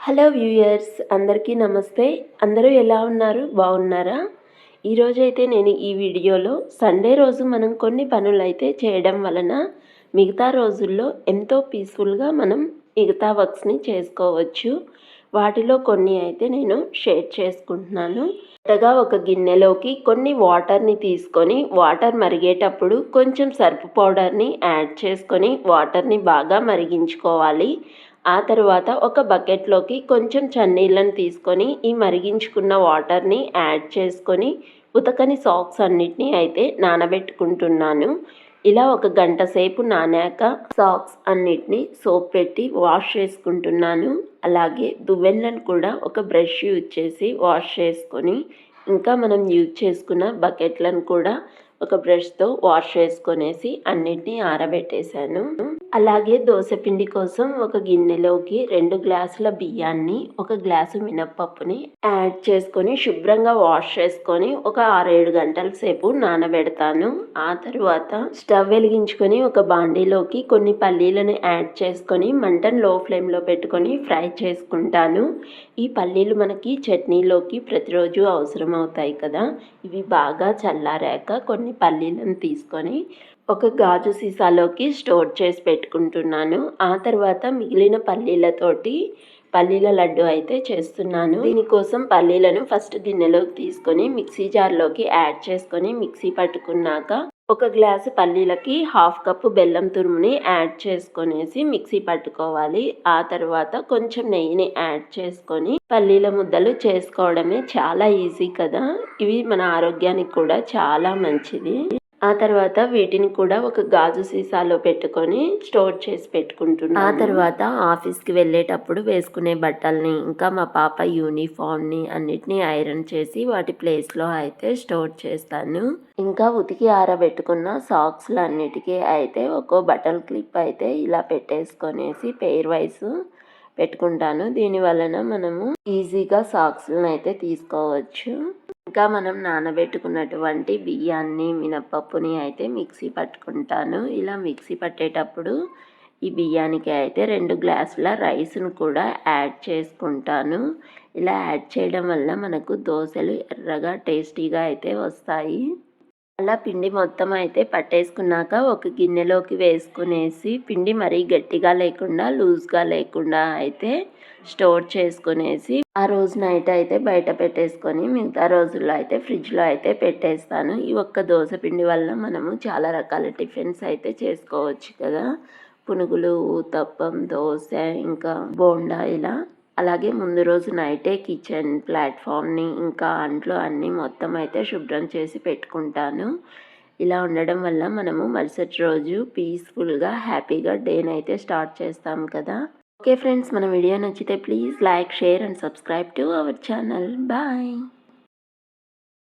Hello viewers అందరికీ నమస్తే. అందరూ ఎలా ఉన్నారు? బాగున్నారా? ఈరోజైతే నేను ఈ వీడియోలో సండే రోజు మనం కొన్ని పనులు అయితే చేయడం వలన మిగతా రోజుల్లో ఎంతో పీస్ఫుల్గా మనం మిగతా వర్క్స్ని చేసుకోవచ్చు. వాటిలో కొన్ని అయితే నేను షేర్ చేసుకుంటున్నాను. కొత్తగా ఒక గిన్నెలోకి కొన్ని వాటర్ని తీసుకొని వాటర్ మరిగేటప్పుడు కొంచెం సర్పు పౌడర్ని యాడ్ చేసుకొని వాటర్ని బాగా మరిగించుకోవాలి. ఆ తర్వాత ఒక బకెట్లోకి కొంచెం చన్నీళ్ళని తీసుకొని ఈ మరిగించుకున్న వాటర్ని యాడ్ చేసుకొని ఉతకని సాక్స్ అన్నిటినీ అయితే నానబెట్టుకుంటున్నాను. ఇలా ఒక గంట సేపు నానాక సాక్స్ అన్నిటిని సోప్ పెట్టి వాష్ చేసుకుంటున్నాను. అలాగే దువ్వెనలను కూడా ఒక బ్రష్ యూజ్ చేసి వాష్ చేసుకొని ఇంకా మనం యూజ్ చేసుకున్న బకెట్లను కూడా ఒక బ్రష్తో వాష్ చేసుకొనేసి అన్నిటినీ ఆరబెట్టేశాను. అలాగే పిండి కోసం ఒక గిన్నెలోకి రెండు గ్లాసుల బియ్యాన్ని ఒక గ్లాసు మినప్పప్పుని యాడ్ చేసుకొని శుభ్రంగా వాష్ చేసుకొని ఒక ఆరేడు గంటల సేపు నానబెడతాను. ఆ తర్వాత స్టవ్ వెలిగించుకొని ఒక బాండీలోకి కొన్ని పల్లీలను యాడ్ చేసుకొని మంటను లో ఫ్లేమ్లో పెట్టుకొని ఫ్రై చేసుకుంటాను. ఈ పల్లీలు మనకి చట్నీలోకి ప్రతిరోజు అవసరం అవుతాయి కదా. ఇవి బాగా చల్లారాక కొన్ని కొన్ని పల్లీలను తీసుకొని ఒక గాజు సీసాలోకి స్టోర్ చేసి పెట్టుకుంటున్నాను. ఆ తర్వాత మిగిలిన పల్లీలతోటి పల్లీల లడ్డు అయితే చేస్తున్నాను. దీనికోసం పల్లీలను ఫస్ట్ గిన్నెలోకి తీసుకొని మిక్సీ జార్లోకి యాడ్ చేసుకొని మిక్సీ పట్టుకున్నాక ఒక గ్లాసు పల్లీలకి హాఫ్ కప్పు బెల్లం తురుముని యాడ్ చేసుకొనేసి మిక్సీ పట్టుకోవాలి. ఆ తర్వాత కొంచెం నెయ్యిని యాడ్ చేసుకొని పల్లీల ముద్దలు చేసుకోవడమే చాలా ఈజీ కదా. ఇవి మన ఆరోగ్యానికి కూడా చాలా మంచిది. ఆ తర్వాత వీటిని కూడా ఒక గాజు సీసాలో పెట్టుకొని స్టోర్ చేసి పెట్టుకుంటున్నాను. ఆ తర్వాత ఆఫీస్కి వెళ్ళేటప్పుడు వేసుకునే బట్టల్ని ఇంకా మా పాప యూనిఫామ్ని అన్నిటినీ ఐరన్ చేసి వాటి ప్లేస్లో అయితే స్టోర్ చేస్తాను. ఇంకా ఉతికి ఆరబెట్టుకున్న సాక్స్లు అన్నిటికీ అయితే ఒక్కో బట్టల క్లిప్ అయితే ఇలా పెట్టేసుకొనేసి పెయిర్ వైస్ పెట్టుకుంటాను. దీని వలన మనము ఈజీగా సాక్స్లను అయితే తీసుకోవచ్చు. ఇంకా మనం నానబెట్టుకున్నటువంటి బియ్యాన్ని మినప్పప్పుని అయితే మిక్సీ పట్టుకుంటాను. ఇలా మిక్సీ పట్టేటప్పుడు ఈ బియ్యానికి అయితే రెండు గ్లాసుల రైస్ను కూడా యాడ్ చేసుకుంటాను. ఇలా యాడ్ చేయడం వల్ల మనకు దోశలు ఎర్రగా టేస్టీగా అయితే వస్తాయి. అలా పిండి మొత్తం అయితే పట్టేసుకున్నాక ఒక గిన్నెలోకి వేసుకునేసి పిండి మరీ గట్టిగా లేకుండా లూజ్గా లేకుండా అయితే స్టోర్ చేసుకునేసి ఆ రోజు నైట్ అయితే బయట పెట్టేసుకొని మిగతా రోజుల్లో అయితే ఫ్రిడ్జ్లో అయితే పెట్టేస్తాను. ఈ ఒక్క దోశ పిండి వల్ల మనము చాలా రకాల టిఫిన్స్ అయితే చేసుకోవచ్చు కదా. పునుగులు ఊతప్పం దోశ ఇంకా బోండా ఇలా అలాగే ముందు రోజు నైటే కిచెన్ ప్లాట్ఫామ్ని ఇంకా అంట్లో అన్నీ మొత్తం అయితే శుభ్రం చేసి పెట్టుకుంటాను. ఇలా ఉండడం వల్ల మనము మరుసటి రోజు పీస్ఫుల్గా హ్యాపీగా డేని అయితే స్టార్ట్ చేస్తాం కదా. ఓకే ఫ్రెండ్స్ మన వీడియో నచ్చితే please like share and subscribe to our channel. Bye!